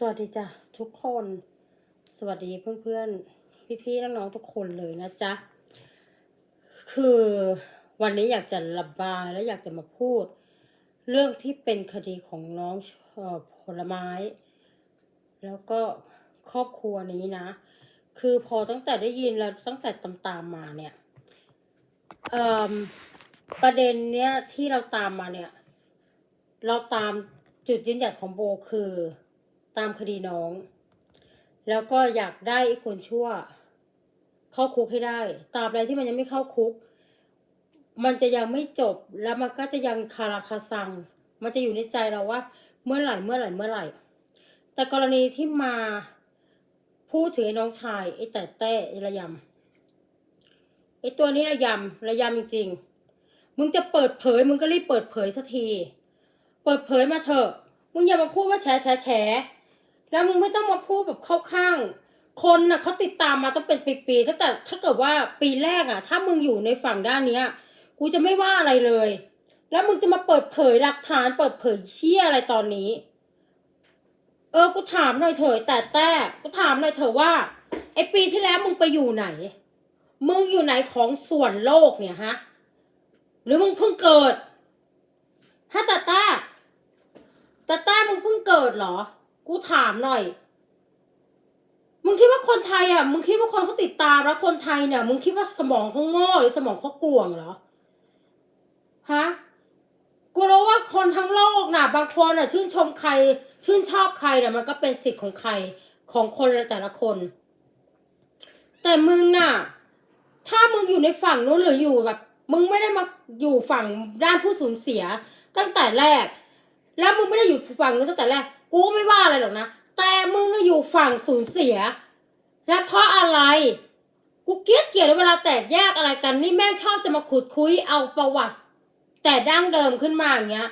สวัสดีจ้ะทุกคน สวัสดีเพื่อนๆพี่ๆน้องๆทุกคนเลยนะจ๊ะ คือวันนี้อยากจะระบายและอยากจะมาพูด เรื่องที่เป็นคดีของน้องออผลไม้ แล้วก็ครอบครัวนี้นะ คือพอตั้งแต่ได้ยินแล้วตั้งแต่ตามมาเนี่ยประเด็นเนี้ยที่เราตามมาเนี่ย เราตามจุดยืนหยัดของโบคือ ตามคดีน้อง แล้วก็อยากได้ไอ้คนชั่ว เข้าคุกให้ได้ตราบใดที่มันยังไม่เข้าคุก มันจะยังไม่จบแล้วมันก็จะยังคาราคาซัง มันจะอยู่ในใจเราว่า เมื่อไหร่เมื่อไหร่เมื่อไหร่ แต่กรณีที่มาพูดถึงไอ้น้องชายไอ้แต่แต้ระยำไอ้ตัวนี้ระยำระยำจริงๆมึงจะเปิดเผยมึงก็รีบเปิดเผยสักที เปิดเผยมาเถอะ มึงอย่ามาพูดว่าแฉแฉแฉ แล้วมึงไม่ต้องมาพูดแบบเข้าข้าง คนน่ะเขาติดตามมาต้องเป็นปีๆตั้งแต่ถ้าเกิดว่าปีแรกอะ ถ้ามึงอยู่ในฝั่งด้านเนี้ย กูจะไม่ว่าอะไรเลย แล้วมึงจะมาเปิดเผยหลักฐานเปิดเผยเชี่ยอะไรตอนนี้ เออกูถามหน่อยเถอะแต่แต่กูถามหน่อยเถอะว่าไอปีที่แล้วมึงไปอยู่ไหน มึงอยู่ไหนของส่วนโลกเนี่ยฮะหรือมึงเพิ่งเกิดฮะแต่แต่แต่แต่มึงเพิ่งเกิดเหรอ กูถามหน่อย มึงคิดว่าคนไทยอะ มึงคิดว่าคนเขาติดตามแล้วคนไทยเนี่ย มึงคิดว่าสมองเขาโง่หรือสมองเขากลวงเหรอ ฮะ กูรู้ว่าคนทั้งโลกน่ะ บางคนน่ะ ชื่นชมใคร ชื่นชอบใครน่ะ มันก็เป็นสิทธิ์ของใครของคนแต่ละคน แต่มึงน่ะ ถ้ามึงอยู่ในฝั่งนู้นหรืออยู่แบบ มึงไม่ได้มาอยู่ฝั่งด้านผู้สูญเสีย ตั้งแต่แรก แล้วมึงไม่ได้อยู่ฝั่งนู้นตั้งแต่แรกกูไม่ว่าอะไรหรอกนะ แต่มึงก็อยู่ฝั่งสูญเสีย และเพราะอะไร กูเกลียดเกลียดเวลาแตกแยกอะไรกัน นี่แม่งชอบจะมาขุดคุยเอาประวัติ แต่ดั้งเดิมขึ้นมาอย่างเงี้ย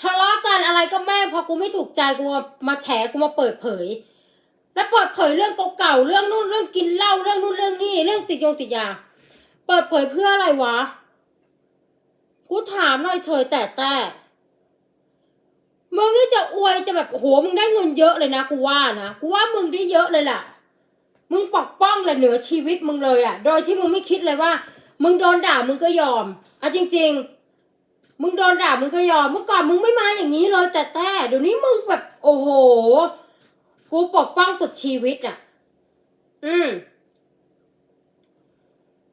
ทะเลาะกันอะไรก็แม่งพอกูไม่ถูกใจกูมาแฉกูมาเปิดเผย แล้วเปิดเผยเรื่องเก่าๆเรื่องนู่นเรื่องกินเหล้าเรื่องนู่นเรื่องนี่เรื่องติดยงติดยาเปิดเผยเพื่ออะไรวะ กูถามหน่อยเถอแต่แต่ มึงนี่จะอวยจะแบบโหมึงได้เงินเยอะเลยนะกูว่านะกูว่ามึงได้เยอะเลยล่ะ มึงปกป้องเลยเหนือชีวิตมึงเลยอะ่ะ โดยที่มึงไม่คิดเลยว่า มึงโดนด่ามึงก็ยอมอะจริง ๆ มึงโดนด่ามึงก็ยอมเมื่อก่อนมึงไม่มาอย่างนี้เลยแต่แต่เดี๋ยวนี้มึงแบบ โอ้โห กูปกป้องสุดชีวิตอะ อืม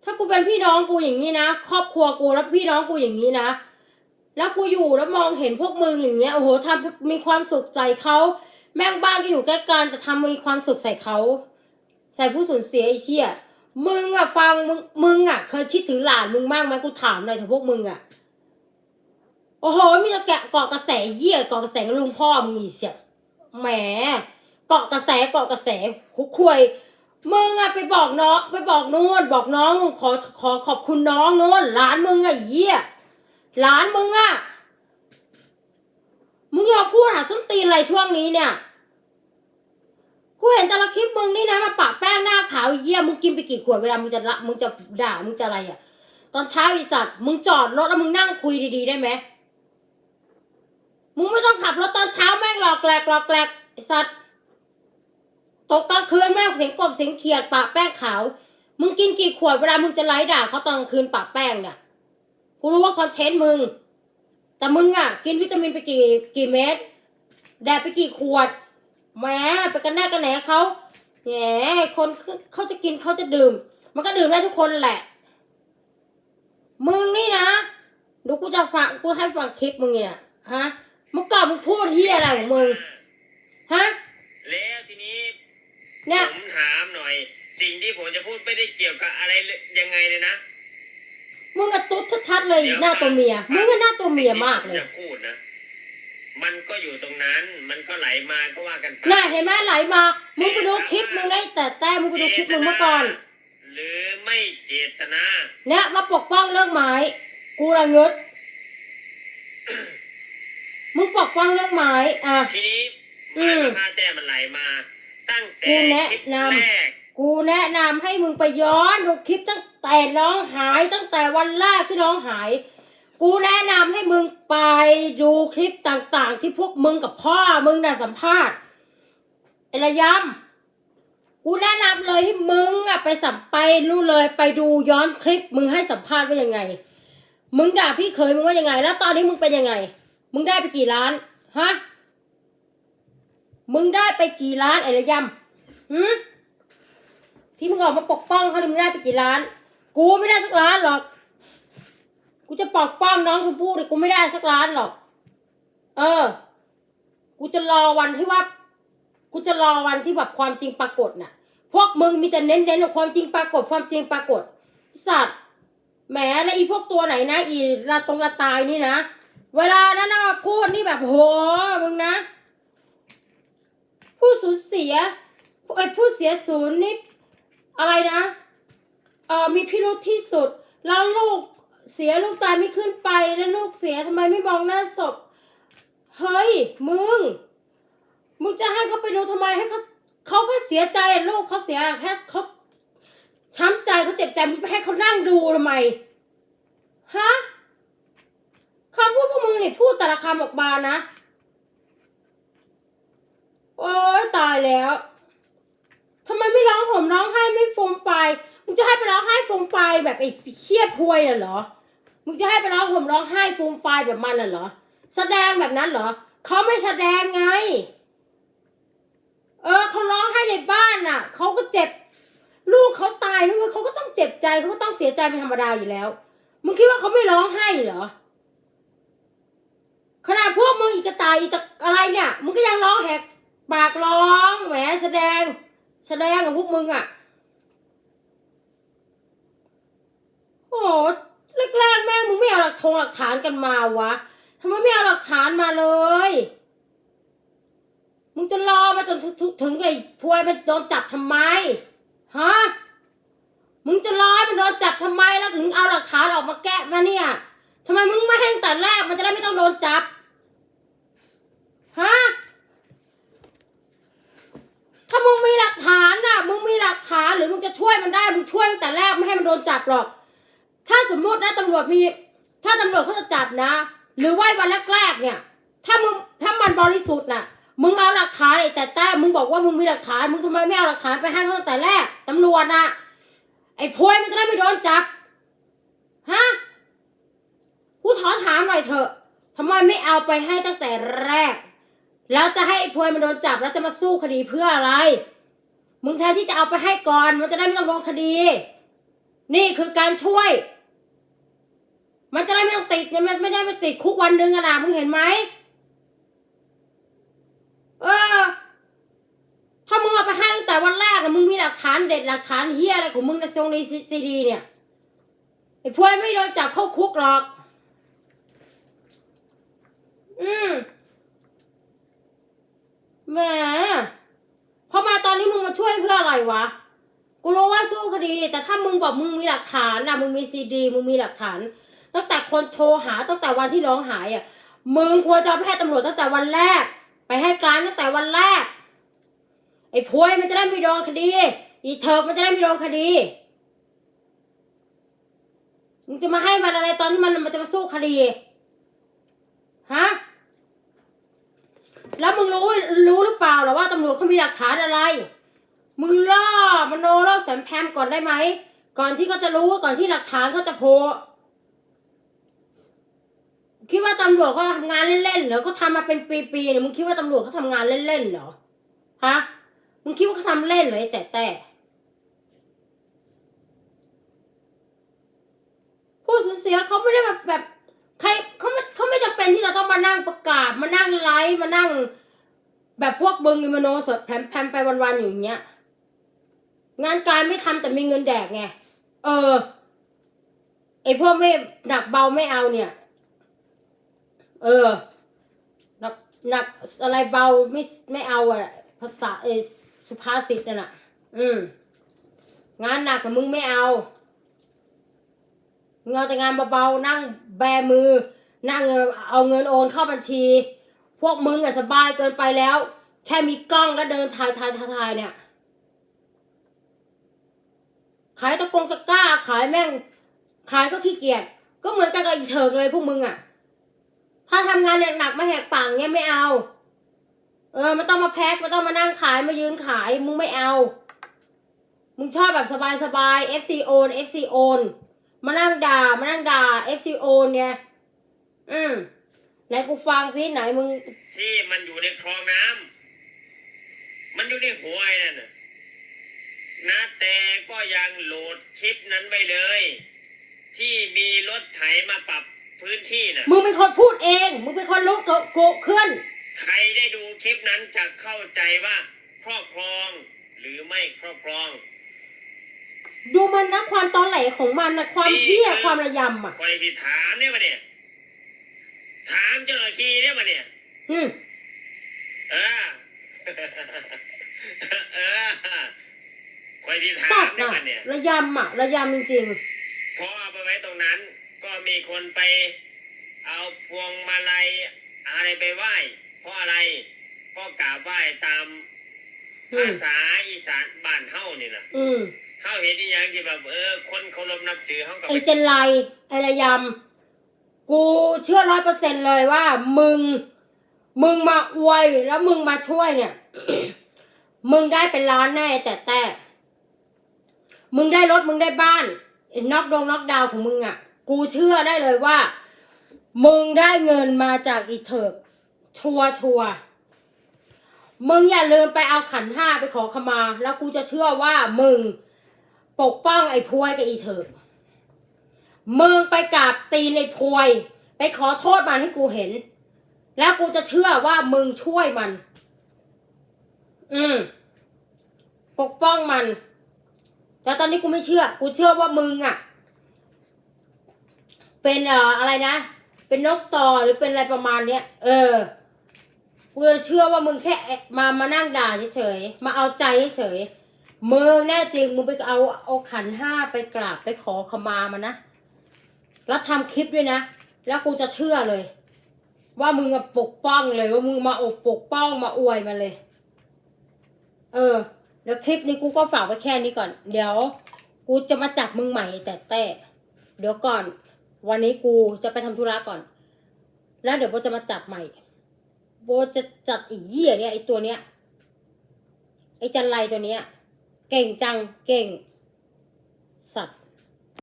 ถ้ากูเป็นพี่น้องกูอย่างนี้นะครอบครัวกูแล้วพี่น้องกูอย่างนี้นะ แล้วกูอยู่แล้วมองเห็นพวกมึงอย่างเงี้ยโอ้โหทำมีความสุขใส่เขาแม่งบ้านก็อยู่ใกล้กันแต่ทำมีความสุขใส่เขาใส่ผู้สูญเสียไอ้เชี่ยมึงอะฟังมึงมึงอะ เคยคิดถึงหลานมึงมากไหมกูถามหน่อยเถอะพวกมึงอะโอ้โหมีแต่แกะเกาะกระแสเหี้ยเกาะกระแสลุงพ่อมึงอีเสียแหมเกาะกระแสเกาะกระแสหุกควยมึงอะไปบอกน้องไปบอกนู่นบอกน้องขอขอขอบคุณน้องนู่นหลานมึงอะอ้เหี้ย หลานมึงอะมึงอย่าพูดหาส้นตีนอะไรช่วงนี้เนี่ย กูเห็นแต่ละคลิปมึงนี่นะมาปะแป้งหน้าขาวเยี่ยมึงกินไปกี่ขวดเวลามึงจะละมึงจะด่ามึงจะอะไรอะตอนเช้าไอีสัตว์มึงจอดรถแล้วมึงนั่งคุยดีๆได้ไหมมึงไม่ต้องขับรถตอนเช้าแม่งหลอกแกลกหลอกแกลกไอ้สัตว์ตกกลางคืนแม่งเสียงกบเสียงเขียดปะแป้งขาว มึงกินกี่ขวดเวลามึงจะไล่ด่าเขาตอนกลางคืนปะแป้งเนี่ย กูรู้ว่าคอนเทนต์มึง แต่มึงอะ กินวิตามินไปกี่กี่เม็ดแดดไปกี่ขวดแหมไปกันแน่กันแหนเขาแหมคนเขาจะกินเขาจะดื่ม มันก็ดื่มได้ทุกคนแหละ มึงนี่นะดูกูจะฟังกูให้ฟังคลิปมึงเนี่ยฮะเมื่อก่อนมึงพูดเฮียอะไรของมึงฮะแล้วทีนี้เนี่ยผมถามหน่อย สิ่งที่ผมจะพูดไม่ได้เกี่ยวกับอะไรเลยยังไงเลยนะ มึงอะตุ๊ดชัดๆเลยหน้าตัวเมีย มึงก็หน้าตัวเมียมากเลสิ่งยที่ผจะพูดนะ มันก็อยู่ตรงนั้น มันก็ไหลมาก็ว่ากันไปน่าเห็นไหมไหลมา มึงไปดูคลิปมึงได้แต่แต่มึงไปดูคลิปมึงเมื่อก่อน หรือไม่เจตนา เนี่ยมาปกป้องเรื่องไม้ กูระงึดมึงปกป้องเรื่องไม้อะ ทีนี้อืไม้มมะพร้าวแต้มันไหลมา ตั้งแต่กูแนะคลิปนำแรกกูแนะนำให้มึงไปย้อนดูคลิปตั้ง แต่น้องหายตั้งแต่วันแรกที่น้องหาย กูแนะนำให้มึงไปดูคลิปต่างๆ ที่พวกมึงกับพ่อมึงน่ะสัมภาษณ์ไอ้ระยำกูแนะนำเลยให้มึงอะไปสัมไปนู่นเลยไปดูย้อนคลิป มึงให้สัมภาษณ์ว่ายังไง มึงด่าพี่เคยมึงว่ายังไง แล้วตอนนี้มึงเป็นยังไง มึงได้ไปกี่ล้านฮะมึงได้ไปกี่ล้านไอ้ระยำหืมที่มึงออกมาปกป้องเขานี่มึงได้ไปกี่ล้าน กูไม่ได้สักล้านหรอก กูจะปอกป้องน้องชมพู่เนี่ยกูไม่ได้สักล้านหรอก เออ กูจะรอวันที่ว่า กูจะรอวันที่แบบความจริงปรากฏน่ะ พวกมึงมีแต่เน้นเน้นๆว่าความจริงปรากฏ ความจริงปรากฏสัตว์แหมแล้วอีพวกตัวไหนนะ อีลาตรงลาตายนี่นะ เวลานั้นนะมาพูดนี่แบบโหมึงนะ ผู้สูญเสียไอ้ผู้เสียศูนย์นี่อะไรนะ ออมีพิรุธที่สุด แล้วลูกเสียลูกตายไม่ขึ้นไปแล้วลูกเสียทำไมไม่มองหน้าศพ เฮ้ย มึง มึงจะให้เขาไปดูทำไมให้เขาเขาก็เสียใจลูกเขาเสียแค่เขาช้ำใจเขาเจ็บใจมึงไปให้เขานั่งดูทำไมฮะคำพูดพวกมึงนี่พูดแต่ละคำออกมานะ โอ๊ยตายแล้วทำไมไม่ร้องห่มร้องไห้ไม่ฟูมไฟ มึงจะให้ไปร้องไห้ฟูมไฟแบบไอ้เชี่ยพวยน่ะเหรอ มึงจะให้ไปร้องห่มร้องไห้ฟูมไฟแบบมันน่ะเหรอ แสดงแบบนั้นเหรอ เขาไม่แสดงไง เออเขาร้องไห้ในบ้านน่ะ เขาก็เจ็บ ลูกเขาตายนะเว้ยเขาก็ต้องเจ็บใจเขาก็ต้องเสียใจเป็นธรรมดาอยู่แล้ว มึงคิดว่าเขาไม่ร้องไห้เหรอ ขนาดพวกมึงอีกตายอีกอะไรเนี่ย มึงก็ยังร้องแหกปากร้องแหมแสดง แสดงกับพวกมึงอะ โอ้โหแรกๆแม่งมึงไม่เอาหลักทงหลักฐานกันมาวะทำไมไม่เอาหลักฐานมาเลย มึงจะรอมาจนถึงถึงถึงไอ้พวยมันโดนจับทำไมฮะมึงจะรอให้มันโดนจับทำไมแล้วถึงเอาหลักฐานออกมาแกะมาเนี่ยทำไมมึงไม่ให้ตั้งแต่แรกมันจะได้ไม่ต้องโดนจับฮะถ้ามึงมีหลักฐานน่ะ มึงมีหลักฐานหรือมึงจะช่วยมันได้มึงช่วยตั้งแต่แรกไม่ให้มันโดนจับหรอก ถ้าสมมตินะตำรวจมี ถ้าตำรวจเขาจะจับนะ หรือว่าวันแรกๆเนี่ย ถ้ามึงถ้ามันบริสุทธิ์น่ะ มึงเอาหลักฐานไอ้แต่แต่มึงบอกว่ามึงมีหลักฐาน มึงทำไมไม่เอาหลักฐานไปให้ตั้งแต่แรกตำรวจน่ะ ไอ้พวยมันจะได้ไม่โดนจับ ฮะ กูขอถามหน่อยเถอะทำไมไม่เอาไปให้ตั้งแต่แรก แล้วจะให้ไอ้พวยมันโดนจับแล้วจะมาสู้คดีเพื่ออะไร มึงแทนที่จะเอาไปให้ก่อน มันจะได้ไม่ต้องโดนคดี นี่คือการช่วย มันจะได้ไม่ต้องติดเนี่ยมันไม่ได้ไม่ติดคุกวันหนึ่งอะนะมึงเห็นไหมเออ ถ้ามึงเอาไปให้ตั้งแต่วันแรกนะมึงมีหลักฐานเด็ดหลักฐานเฮียอะไรของมึงในทรงในซีดี เนี่ยไอ้พวยไม่โดนจับเข้าคุกหรอก อืมแหมพอมาตอนนี้มึงมาช่วยเพื่ออะไรวะ กูรู้ว่าสู้คดี แต่ถ้ามึงบอกมึงมีหลักฐานนะมึงมีซีดี มึงมีหลักฐาน ตั้งแต่คนโทรหาตั้งแต่วันที่ร้องหายอะ มึงควรจะเอาไปให้ตำรวจตั้งแต่วันแรก ไปให้การตั้งแต่วันแรก ไอ้พวยมันจะได้ไม่โดนคดี อีเทิกมันจะได้ไม่โดนคดี มึงจะมาให้มันอะไรตอนที่มันมันจะมาสู้คดี ฮะ แล้วมึงรู้รู้หรือเปล่าหรอว่าตำรวจเขามีหลักฐานอะไร มึงล่อมโนล่อแสมแพมก่อนได้ไหม ก่อนที่เขาจะรู้ก่อนที่หลักฐานเขาจะโผล่คิดว่าตำรวจเขาทำงานเล่นๆเหรอเขาทำมาเป็นปีๆเนี่ยมึงคิดว่าตำรวจเขาทำงานเล่นๆเหรอฮะมึงคิดว่าเขาทำเล่นเหรอไอ้แต่แต่ผู้สูญเสียเขาไม่ได้แบบแบบใครเขาไม่เขาไม่จำเป็นที่จะต้องมานั่งประกาศมานั่งไลฟ์มานั่ง แบบพวกบึงมโนสดแพรมไปวันๆอยู่อย่างเงี้ย งานการไม่ทำแต่มีเงินแดกไง เออ ไอพวกไม่หนักเบาไม่เอาเนี่ย เออ หนักหนักอะไรเบาไม่ไม่เอาอะภาษาเอสุภาษิตนั่นน่ะอืม งานหนักกับมึงไม่เอามึงเอาแต่งานเบาๆนั่งแบมือ นั่งเอาเงินโอนเข้าบัญชี พวกมึงอะสบายเกินไปแล้ว แค่มีกล้องแล้วเดินถ่ายถ่ายถ่ายถ่ายเนี่ย ขายตะกงตะก้า ขายแม่ง ขายก็ขี้เกียจก็เหมือนกันกับอีเถิกเลยพวกมึงอะถ้าทำงานหนักๆมาแหกปากเงี้ยไม่เอา เออมันต้องมาแพ็คมันต้องมานั่งขายมายืนขายมึงไม่เอา มึงชอบแบบสบายสบาย FC โอน FC โอนมานั่งด่ามานั่งด่า FC โอนเนี่ยอืมไหนกูฟังซิไหนมึง ที่มันอยู่ในคลองน้ำมันอยู่ในหัวไอ้นั่นน่ะ นะแต่ก็ยังโหลดคลิปนั้นไว้เลย ที่มีรถไถมาปรับพื้นที่น่ะมึงเป็นคนพูดเอง มึงเป็นคนรู้โกโกเคลื่อนใครได้ดูคลิปนั้นจะเข้าใจว่าครอบครองหรือไม่ครอบครอง ดูมันนะความตอนแหลของมันนะความเที่ยความระยำอะคอยพี่ถามเนี่ยมาเนี่ย ถามเจ้าหน้าที่เนี่ยมาเนี่ย อืมเออเออ คอยพี่ถาสัมตว์เนี่ยอะมาเนี่ยระยำอะระยำจริงพอเอาไปไว้ตรงนั้น ก็มีคนไป เอาพวงมาลัยอะไรไปไหว้เพราะอะไรก็กราบไหว้ตามๆอืภามษาอีสานบ้านเฮานี่นะอืมเฮาเห็นอีหยังที่แบบเออ คนเคารพนับถือเฮากับไอ้เจนไลไอ้ระยำกูเชื่อร้อยเปอร์เซ็นเลยว่า มึง มึงมาอวยแล้วมึงมาช่วยเนี่ย มึงได้เป็นล้านแน่แต่แต่ มึงได้รถมึงได้บ้านไอ้น็อกดงน็อกดาวของมึงอะ กูเชื่อได้เลยว่า มึงได้เงินมาจากอีเถิกชัวชัวมึงอย่าลืมไปเอาขันห้าไปขอขมา แล้วกูจะเชื่อว่ามึงปกป้องไอ้พวยกับอีเถิกมึงไปกราบตีนไอ้พวย ไปขอโทษมันให้กูเห็น แล้วกูจะเชื่อว่ามึงช่วยมัน อืม ปกป้องมัน แต่ตอนนี้กูไม่เชื่อ กูเชื่อว่ามึงอะ เป็นเอ่ออะไรนะ เป็นนกต่อหรือเป็นอะไรประมาณเนี้ย เออ กูจะเชื่อว่ามึงแค่มามานั่งด่าเฉยๆ มาเอาใจเฉยๆ มึงแน่จริง มึงไปเอาเอาขันห้าไปกราบไปขอขมามันนะ แล้วทำคลิปด้วยนะ แล้วกูจะเชื่อเลย ว่ามึงอะปกป้องเลยว่ามึงมาอบปกป้องมาอวยมันเลย เออ เดี๋ยวคลิปนี้กูก็ฝากไว้แค่นี้ก่อน เดี๋ยว กูจะมาจับมึงใหม่แต่แต่เดี๋ยวก่อน วันนี้กูจะไปทำธุระก่อน แล้วเดี๋ยวโบจะมาจับใหม่ โบจะจัดอีเหี้ยเนี่ยไอตัวเนี้ยไอจันไรตัวเนี้ย เก่งจังเก่ง สัตว์